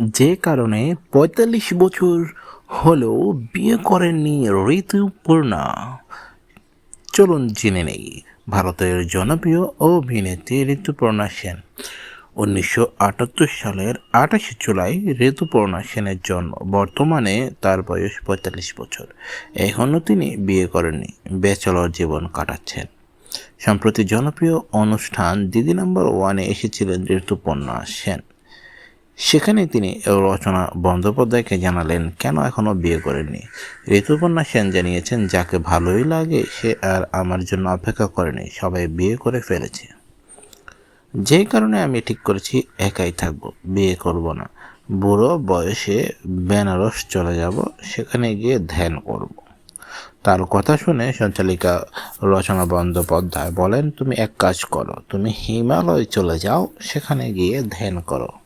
যে কারণে পঁয়তাল্লিশ বছর হলেও বিয়ে করেননি ঋতুপূর্ণা। চলুন জেনে নেই, ভারতের জনপ্রিয় অভিনেত্রী ঋতুপর্ণা সেন। উনিশশো আটাত্তর সালের আঠাশে জুলাই ঋতুপর্ণা সেনের জন্ম, বর্তমানে তার বয়স পঁয়তাল্লিশ বছর। এখনও তিনি বিয়ে করেননি, ব্যাচেলর জীবন কাটাচ্ছেন। সম্প্রতি জনপ্রিয় অনুষ্ঠান দিদি নাম্বার ওয়ানে এসেছিলেন ঋতুপর্ণা সেন। সেখানে তিনি রচনা বন্দ্যোপাধ্যায়কে জানালেন, কেন এখনও বিয়ে করেননি? ঋতুপর্ণা সেন জানিয়েছেন, যাকে ভালোই লাগে, সে আর আমার জন্য অপেক্ষা করেনি, সবাই বিয়ে করে ফেলেছে। যে কারণে আমি ঠিক করেছি, একাই থাকব, বিয়ে করব না। বুড়ো বয়সে বেনারস চলে যাব, সেখানে গিয়ে ধ্যান করব। তার কথা শুনে সঞ্চালিকা রচনা বন্দ্যোপাধ্যায় বলেন, তুমি এক কাজ করো, তুমি হিমালয় চলে যাও, সেখানে গিয়ে ধ্যান করো।